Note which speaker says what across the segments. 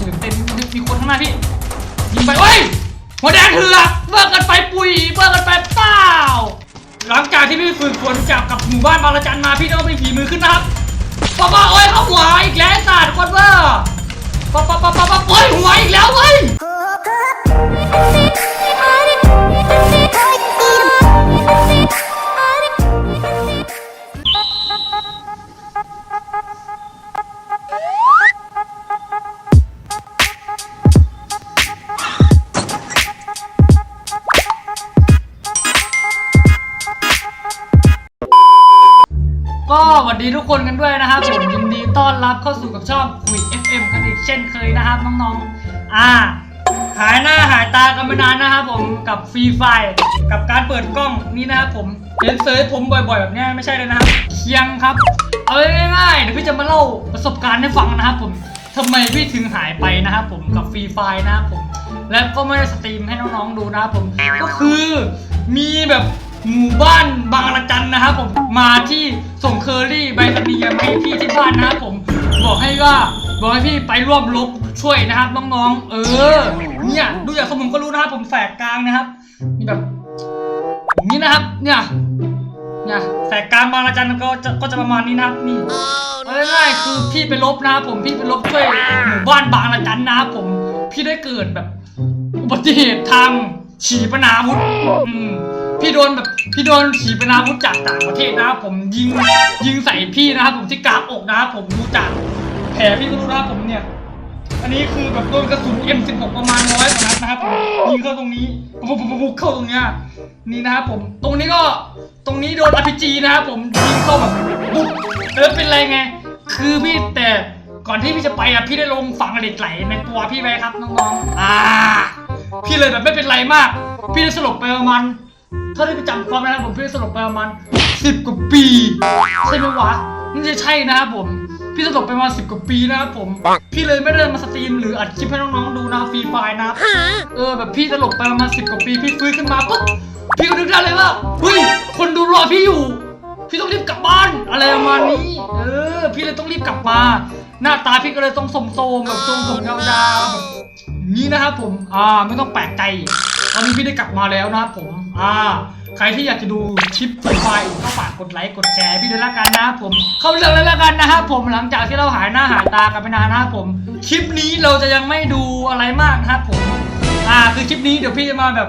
Speaker 1: ตื่นเต้นมีคนข้างหน้าพี่ยิงไปเฮ้ยหัวแดงเถือกเบิกกันไปปุยเบิกกันไปเปล่าหลังจากที่พี่ฝึกฝนจากกับหมู่บ้านบางระจันมาพี่ต้องมีฝีมือขึ้นนะครับป้าป้าโอ้ยเข้าหัวอีกแล้วศาสัตว์คนเบอร์ป้าป้าป้าป้าป้าโอ้ยหัวอีกแล้วเว้ย คนกันด้วยนะครับผมยินดีต้อนรับเข้าสู่กับช่องคุย FM กันอีกเช่นเคยนะครับน้องๆ อ่า หายหน้าหายตากันไปนานนะครับผมกับฟรีไฟกับการเปิดกล้องนี่นะครับผมเห็นเซยผมบ่อยๆ แบบนี้ไม่ใช่เลยนะครับ เคียงครับ เอาง่ายๆเดี๋ยวพี่จะมาเล่าประสบการณ์ให้ฟังนะครับผมทำไมพี่ถึงหายไปนะครับผมกับฟรีไฟนะครับผม และก็ไม่ได้สตรีมให้น้องๆดูนะครับผมก็คือมีแบบ หมู่บ้านบางระจันนะครับผมมาที่ส่งเคอรี่ใบสนียมาให้พี่ที่บ้านนะครับผมบอกให้ว่าบอกให้พี่ไปร่วมรบช่วยนะครับน้องๆ เออ เนี่ยดูจากสมองก็รู้นะครับผมแสกกลางนะครับนี่แบบอย่างนี้นะครับ เนี่ยเนี่ยแสกกลางบางระจันก็จะก็จะประมาณนี้นะครับนี่ง่ายๆคือพี่ไปลบนะครับผมพี่ไปลบช่วยหมู่บ้านบางระจันนะครับผมพี่ได้เกิดแบบ อุบัติเหตุทางฉีปนาวุธพี่โดนแบบ พี่โดนฉีปนาวุธจากต่างประเทศนะครับผมยิงยิงใส่พี่นะครับผมที่กลางอกนะครับผมดูจากแผลพี่ก็รู้นะครับผมเนี่ยอันนี้คือแบบโดนกระสุน M16 ประมาณร้อยกว่านัดนะครับผมยิงเข้าตรงนี้ปุ๊บปุ๊บปุ๊บเข้าตรงเนี้ยนี่นะครับผมตรงนี้ก็ตรงนี้โดน RPG นะครับผมยิงเข้าแบบปุ๊บแล้วเป็นไรไง คือพี่แต่ก่อนที่พี่จะไปอะพี่ได้ลงฝังเหล็กไหลในตัวพี่ไว้ครับน้องๆอ่าพี่เลยแบบไม่เป็นไรมาก พี่ได้สลบไปประมาณ เท่าที่พี่จำความได้นะผมพี่ได้สลบไปประมาณสิบกว่าปีใช่ไหมวะนี่จะใช่นะครับผม พี่สลบไปประมาณสิบกว่าปีนะครับผม พี่เลยไม่ได้มาสตรีมหรืออัดคลิปให้น้องๆดูนะฟรีไฟล์นะครับเออแบบพี่สลบไปประมาณสิบกว่าปีพี่ฟื้นขึ้นมาปุ๊บพี่ก็นึกได้เลยว่าเฮ้ยคนดูรอพี่อยู่ พี่ต้องรีบกลับบ้านอะไรประมาณนี้ เออ พี่เลยต้องรีบกลับมา หน้าตาพี่ก็เลยต้องสมโซมแบบทรงผมยาวๆแบบนี้นะครับผม อ่าไม่ต้องแปลกใจตอนนี้พี่ได้กลับมาแล้วนะครับผม อ่าใครที่อยากจะดูคลิปฟรีไฟล์ก็ฝากกดไลค์กดแชร์พี่ด้วยละกันนะครับผมเข้าเรื่องเลยละกันนะครับผมหลังจากที่เราหายหน้าหายตากันไปนานนะครับผมคลิปนี้เราจะยังไม่ดูอะไรมากนะครับผมอ่าคือคลิปนี้เดี๋ยวพี่จะมาแบบ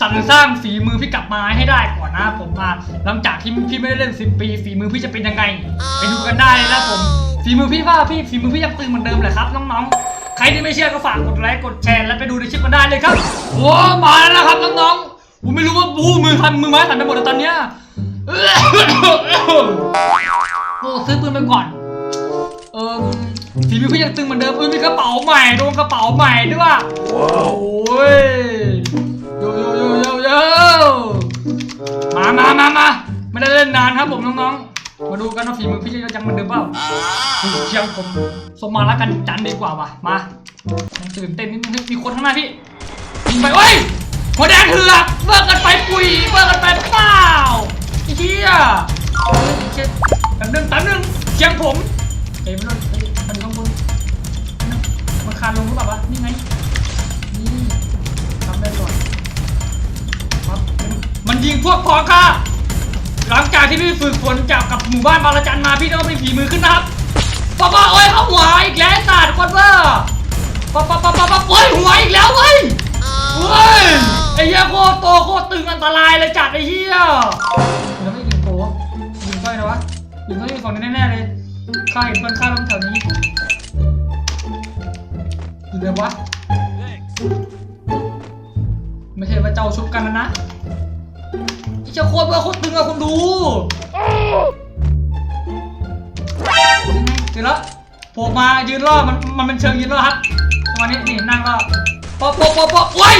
Speaker 1: สรรสร้างฝีมือพี่กลับมาให้ได้ก่อนนะครับผมอะหลังจากที่พี่ไม่ได้เล่นสิปีฝีมือพี่จะเป็นยังไงไปดูกันได้นะผมฝีมือพี่ว่าพี่ฝีมือพี่ยังตึงเหมือนเดิมแหละครับน้องๆใครที่ไม่เชื่อก็ฝากกดไลค์กดแชร์และไปดูในคลิปกันได้เลยครับโอ้มาแล้วครับน้องๆ ผมไม่รู้ว่าบูมือทันมือไม้สั่นไปหมดแล้วตอนเนี้ยโอ้ซื้อปืนไปก่อน เออฝีมือพี่ยังตึงเหมือนเดิมเออมีกระเป๋าใหม่โดนกระเป๋าใหม่ด้วยว่ะโอ้ยโยโยโยโยโยมามามามาไม่ได้เล่นนานครับผมน้องๆ มาดูกันว่าฝีมือพี่จะยังเหมือนเดิมเปล่าเชียงผมสมมาแล้วกันจันดีกว่าว่ะมาตื่นเต้นนิดนึงมีคนข้างหน้าพี่ยิงไปเฮ้ย หัวแดงเถือกเบิกกันไปปุยเบิกกันไปเปล่าไอ้เฮียเฮ้ยเชี่ยแป๊บนึงแป๊บนึงเชียงผมเอ้ยมันโดนเอ้ยมันข้างบนมันมันคานลงหรือเปล่าวะนี่ไงนี่ทำได้ก่อนครับมันยิงพวกพอค่ะหลังจากที่พี่ฝึกฝนจากกับหมู่บ้านบางระจันมาพี่ต้องมีฝีมือขึ้นนะครับป้าป้าโอ้ยเข้าหัวอีกแล้วไอ้สัตว์คนเวอป้าป้าป้าป้าป้าโอ้ยหัวอีกแล้วเว้ยเว้ย ไอ้เหี้ยโคตรโตโคตรตึงอันตรายเลยจัดไอ้เหี้ยแล้วไม่ยิงโกยิงก้อยนะวะยิงก้อยยิงฝั่งนี้แน่ๆเลยข้าเห็นเพื่อนข้าลงแถวนี้อยู่เดี๋ยววะไม่ใช่ว่าเจ้าชุบกันนะนะไอ้เจ้าโคตรว่าโคตรตึงอะคุณดูยังไงเดี๋ยวแล้วโผล่มายืนรอมันมันเป็นเชิงยืนรอครับประมาณนี้นี่นั่งรอปอปอปอปอโอ้ย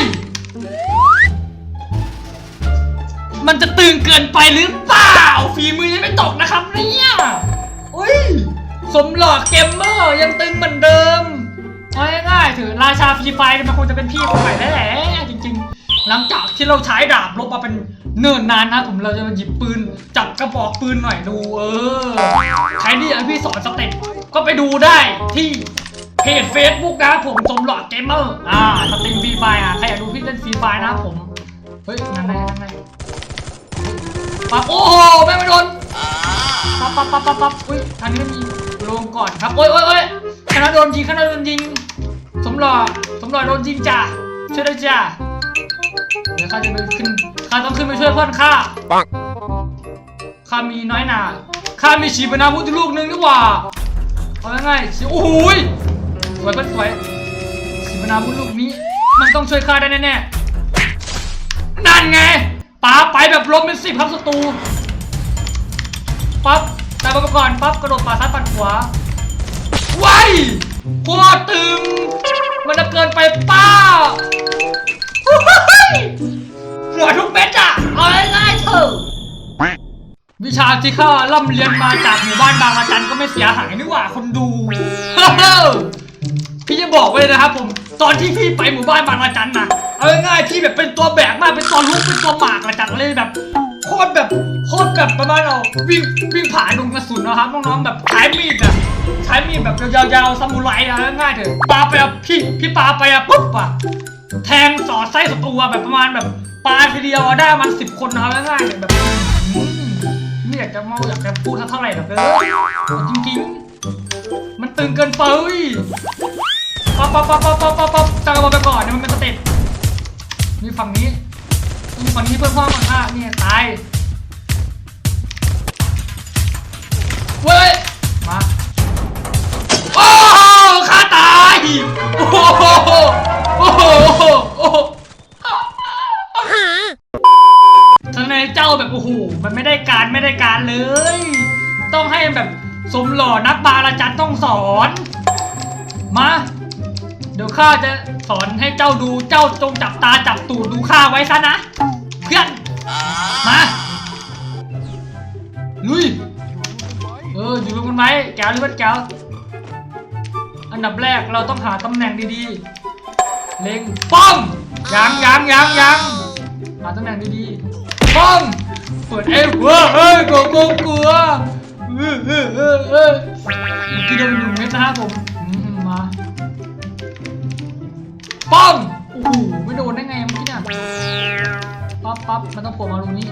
Speaker 1: จะตึงเกินไปหรือเปล่า ฝีมือยังไม่ตกนะครับเนี่ยอุ้ยสมหล่อเกมเมอร์ยังตึงเหมือนเดิมเอาง่ายๆถือราชาฟรีไฟร์มันคงจะเป็นพี่คนใหม่แล้วแหละจริง ๆ หลังจากที่เราใช้ดาบลบมาเป็นเนิ่นนานนะผมเราจะมาหยิบปืน จับกระบอกปืนหน่อยดูเออใครที่อยากให้พี่สอนสเต็ปก็ไปดูได้ที่เพจ Facebook นะครับผมสมหลอดเกมเมอร์อ่าสตรีมฟรีไฟอะใครอยากดูพี่เล่นฟรีไฟนะครับผม เฮ้ยนั่นไงนั่นไง ปั๊บโอ้โหแม่งไม่โดนปั๊บปั๊บปั๊บปั๊บปั๊บอุ้ยทางนี้ไม่มีลงก่อนครับโอ้ยโอ้ยโอ้ยคณะโดนยิงคณะโดนยิง สมหล่อสมหล่อโดนยิงจ้ะช่วยด้วยจ้ะเดี๋ยวข้าจะไปขึ้นข้าต้องขึ้นไปช่วยเพื่อนข้า
Speaker 2: Bonk.
Speaker 1: ข้ามีน้อยหนาข้ามีฉีดปนาวุธลูกหนึงนี่หว่าเอาง่ายๆสิโอ้โหยสวยเพื่อนสวยฉีดปนาวุธลูกนี้ มันต้องช่วยข้าได้แน่ๆนั่นไง ปาไปแบบล้มเป็นสิบครับศัตรูปั๊บแต่มาก่อนปั๊บกระโดดป่าซ้ายปัดขวาว้ายโคตรตึง มันจะเกินไปป้าหัวทุกเม็ดอะ เอาง่ายๆเถอะวิชาที่ข้าล่ำเรียนมาจากหมู่บ้านบางระจันก็ไม่เสียหายนี่หว่าคนดู พี่จะบอกไว้เลยนะครับผม ตอนที่พี่ไปหมู่บ้านบางระจันนะเอาง่ายๆพี่แบบเป็นตัวแบกมากเป็นตัวลุกเป็นตัวหมากระจันเลยแบบโคตรแบบโคตรแบบประมาณเราวิ่งวิ่งผ่านดงกระสุนนะครับน้องๆแบบใช้มีดอะใช้มีดแบบยาวๆซามูไรอะง่ายๆเถอะปาไปอะพี่พี่ปาไปอะปุ๊บอะแทงสอดไส้ศัตรูอะแบบประมาณแบบปาทีเดียวอะได้มันสิบคนนะครับง่ายๆเลยแบบอืมไม่อยากจะเมาอยากจะพูดสักเท่าไหร่หรอกเออจริงๆ มันตึงเกินไป ปั๊บปั๊บปั๊บปั๊บปั๊บปั๊บปั๊บตั้งเอาไปก่อนเนี่ยมันเป็นสเต็ปมีฝั่งนี้มีฝั่งนี้เพื่อนพ่อมันฆ่าเนี่ยตายเว้ยมาโอ้โหฆ่าตายโอ้โหโอ้โหโอ้โหทำไมเจ้าแบบโอ้โหมันไม่ได้การไม่ได้การเลย ต้องให้แบบสมหล่อนักบาลาจันต้องสอน มา เดี๋ยวข้าจะสอนให้เจ้าดูเจ้าจงจับตาจับตูดดูข้าไว้ซะนะ เพื่อน มา ลุย เออ อยู่ตรงกันไหมแก้วหรือเปล่าแก้วอันดับแรกเราต้องหาตำแหน่งดีๆ เล็งป้อมยังยังยังยังหาตำแหน่งดีๆป้อมเปิดเอ้ยเว้ยเอ้ยกลัวกลัวกลัวเออเออเออเออเมื่อกี้โดนหนึ่งเม็ดนะครับผม ป้อมโอ้โหไม่โดนได้ไงเมื่อกี้เนี่ยปั๊บปั๊บมันต้องโผล่มาตรงนี้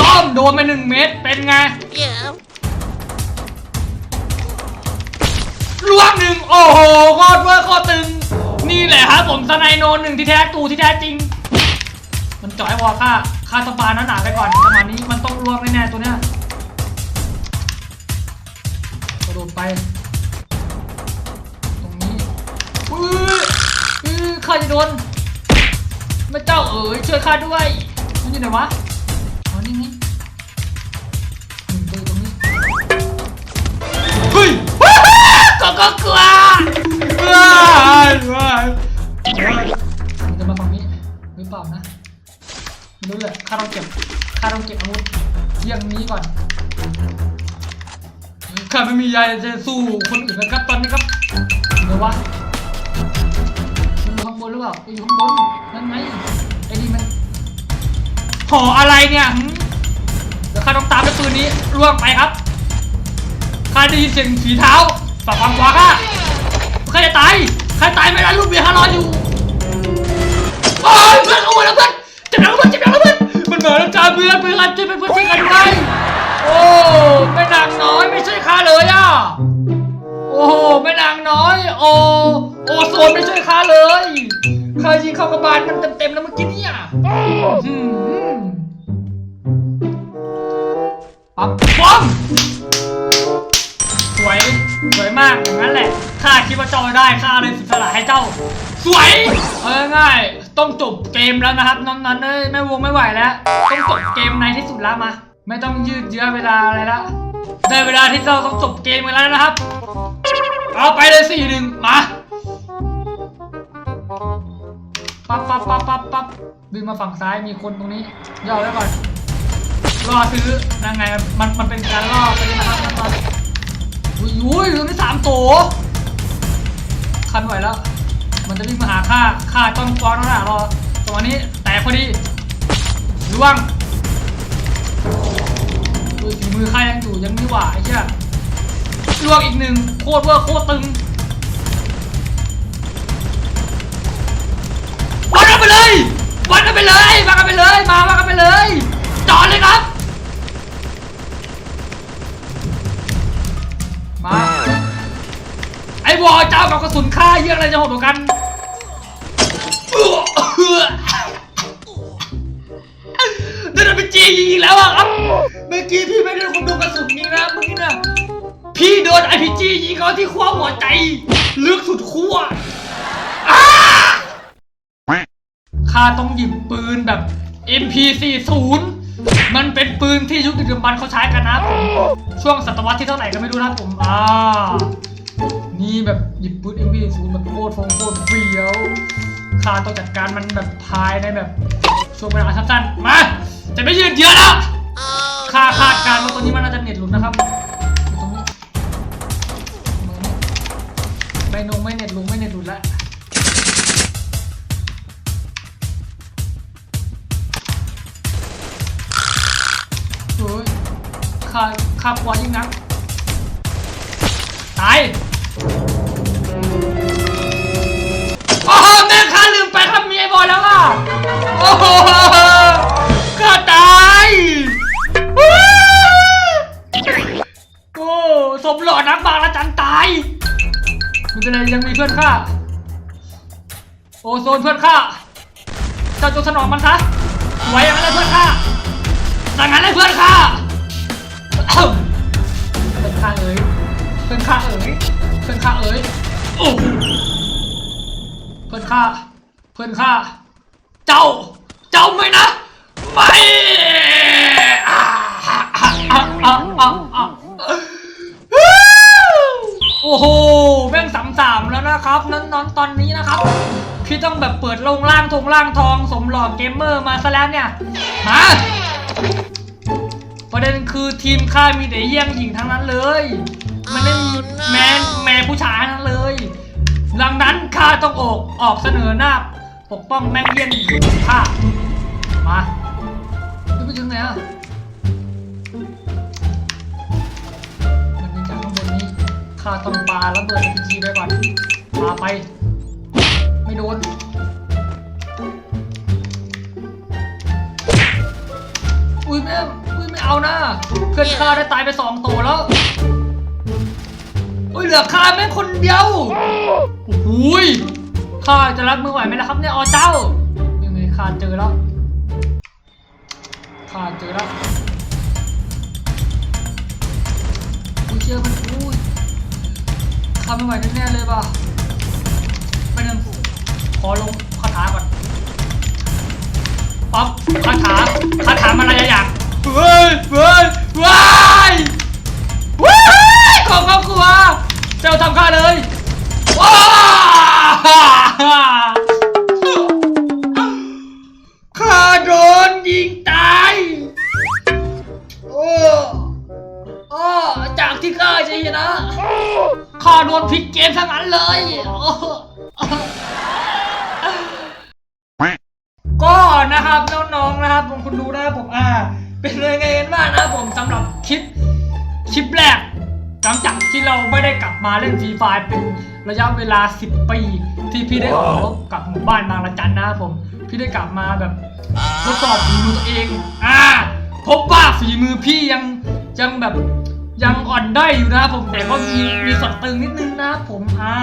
Speaker 1: ต้อมโดนไปหนึ่งเม็ดเป็นไงล่วงหนึ่งโอ้โหโคตรเวอร์โคตรตึง นี่แหละครับผมสไนโนหนึ่งที่แท้ตูที่แท้จริง มันจ่อยวอค่าค่าสปาหนาๆไปก่อนประมาณนี้มันต้องล่วงแน่ๆตัวเนี้ยกระโดดไป ตรงนี้อื้ ข้าจะโดนแม่เจ้าเอ๋ยช่วยข้าด้วยมันอยู่ไหนวะอ๋อนี่ไงหนึ่งตัวตรงนี้เฮ้ยก็ก็กลัวว้ายว้ายมันจะมาฝั่งนี้หรือเปล่านะไม่รู้เลยข้าต้องเก็บข้าต้องเก็บอาวุธเที่ยงนี้ก่อนข้าไม่มียาจะสู้คนอื่นนะครับตอนนี้ครับเดี๋ยววะ หรอเปล่าไอยู่ข้างบนนั่นไงไอ้นี่มันห่ออะไรเนี่ยเดี๋ยวข้าต้องตามด้วยปืนนี้ล่วงไปครับข้าได้ยินเสียงฝีเท้าฝั่งฝั่งขวาข้าข้าจะตายข้าตายไม่ได้ลูกเบียร์ข้ารออยู่โอ้ยเพื่อนขโมยแล้วเพื่อนเจ็บแล้วเพื่อนเจ็บแล้วเพื่อนมันมาแล้วจ้าเพื่อนเพื่อนกันช่วยเป็นเพื่อนช่วยกันด้วยโอ้แม่นางน้อยไม่ใช่ข้าเลยอะโอ้โหแม่นางน้อยโอ้ โอโซนไม่ช่วยข้าเลยข้ายิงเข้ากระบาลมันเต็มๆแล้วเมื่อกี้เนี่ยอืมปั๊บป้อมสวย สวยมากอย่างนั้นแหละ ข้าคิดว่าเจ้าได้ ข้าเลยเสิสละให้เจ้า สวย เอาง่ายๆต้องจบเกมแล้วนะครับน้องนั้นเอ้ยไม่วงไม่ไหวแล้ว ต้องจบเกมในที่สุดแล้วมา ไม่ต้องยืดเยื้อเวลาอะไรละ ได้เวลาที่เราต้องจบเกมกันแล้วนะครับ เอาไปเลยสี่หนึ่งมา ปั๊บปั๊บปั๊บปั๊บปั๊บดึงมาฝั่งซ้ายมีคนตรงนี้ย่อไว้ก่อนรอซื้อยังไงมันมันเป็นการล่อไปนะครับนะครับอุ้ยอุ้ยตรงนี้สามตัวคันไหวแล้ว มันจะวิ่งมาหาข้าข้าต้องฟ้อนแล้วนะรอตรงนี้แตกพอดีล่วงดูฝีมือข้ายังอยู่ยังไม่หวาไอ้เชี่ยล่วงอีกหนึ่งโคตรเวอร์โคตรตึง กันไปเลยมากันไปเลยมามากันไปเลยจอดเลยครับ มา ไอ้วอเจ้ากับกระสุนฆ่าเยี่ยอะไรจะโหดกว่ากันนั่นเป็นจียิงอีกแล้วอะครับเมื่อกี้พี่ไม่ได้คนดูกระสุนยิงนะเมื่อกี้นะพี่โดนไอพีจียิงเขาที่ขั้วหัวใจลึกสุดขั้วอ้า ข้าต้องหยิบปืนแบบ MP40 มันเป็นปืนที่ยุคดึกดำบรรพ์เขาใช้กันนะผมช่วงศตวรรษที่เท่าไหร่ก็ไม่รู้นะผมอ่านี่แบบหยิบปืน MP40 แบบโคตรฟงโคตรเฟี้ยวข้าต้องจัดการมันแบบภายในแบบช่วงเวลาสั้นๆมาจะไม่ยืนเยื้อแล้วข้าคาดการณ์ว่าตัวนี้มันน่าจะเน็ตหลุดนะครับอยู่ตรงนี้มือนี้ไม่นงไม่เน็ตลุงไม่เน็ตหลุดแล้ว ข้าข้ากลัวยิ่งนัก ตายโอ้โหแม่ข้าลืมไปครับมีไอ้บอยแล้วอะ โอ้โหข้าตายโอ้สมหล่อนักบางละจันตายมันเป็นไรยังมีเพื่อนข้าโอโซนเพื่อนข้าเจ้าจงสนองมันซะไว้อย่างนั้นเลยเพื่อนข้าอย่างนั้นเลยเพื่อนข้า เพื่อนข้าเอ๋ยเพื่อนข้าเอ๋ยเพื่อนข้าเอ๋ยโอ้เพื่อนข้าเพื่อนข้าเจ้า เจ้าไม่นะไม่โอ้โหแม่งสามสามแล้วนะครับนั้นนอนตอนนี้นะครับพี่ต้องแบบเปิดลงล่างทงล่างทองสมหล่อเกมเมอร์มาซะแล้วเนี่ยมา ประเด็นคือทีมข้ามีแต่เยี่ยงหญิงทั้งนั้นเลย มันไม่มีแมนแม่ผู้ชายทั้งนั้นเลย ดังนั้นข้าต้องออกออกเสนอหน้า ปกป้องแม่งเยี่ยงหญิงของข้ามาจะไปถึงไหนอะมันเป็นจากข้างบนนี้ข้าต้องปาระเบิดพีจีไปก่อนปาไป ไม่โดนอุ้ยแม่อุ้ยไม่ เอานะเพื่อนข้าได้ตายไปสองตัวแล้วอุ้ยเหลือข้าแม่งคนเดียวโอ้โหยข้าจะรับมือไหวไหมล่ะครับเนี่ยอ๋อเจ้ายังไงข้าเจอแล้วข้าเจอแล้วอุเชื่อมันอุ้ยข้าไม่ไหวแน่เลยป่ะไปหนึ่งขอลงคาถาก่อนป๊อปคาถาคาถามันอะไรอย่าง เฮ้ยเฮ้ยว้ายว้ายของครอบครัวเจ้าทำข้าเลยว้า รีไฟเป็นระยะเวลา 10 ปี ที่พี่ได้ออกรบกับหมู่บ้านบางละจันนะครับผม พี่ได้กลับมาแบบทดสอบฝีมือตัวเองอ่าพบว่าฝีมือพี่ยังยังแบบยังอ่อนได้อยอยู่นะครับผมแต่ก็มีมีสดตึงนิดนึงนะครับผมอ่า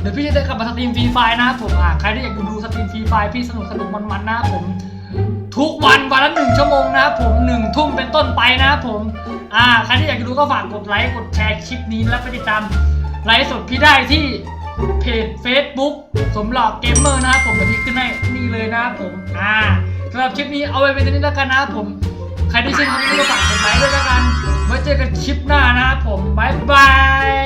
Speaker 1: เดี๋ยวพี่จะได้กลับมาสตรีมฟรีไฟล์นะครับผมอะใครที่อยากดูสตรีมฟรีไฟล์พี่สนุกสนุกมันๆนะครับผม ทุกวันวันละหนึ่งชั่วโมงนะครับผมหนึ่งทุ่มเป็นต้นไปนะครับผมอ่าใครที่อยากจะดูก็ฝากกดไลค์กดแชร์คลิปนี้และไปติดตาม ไลฟ์สดพี่ได้ที่เพจ Facebook สมหลอกเกมเมอร์นะครับผมแบบนี้ขึ้นให้นี่เลยนะครับผมอ่าสำหรับคลิปนี้เอาไว้เป็นนี้แล้วกันนะครับผมใครที่ชื่นชอบก็ฝากกดไลค์ด้วยแล้วกันไว้เจอกันคลิปหน้านะครับผมบ๊ายบาย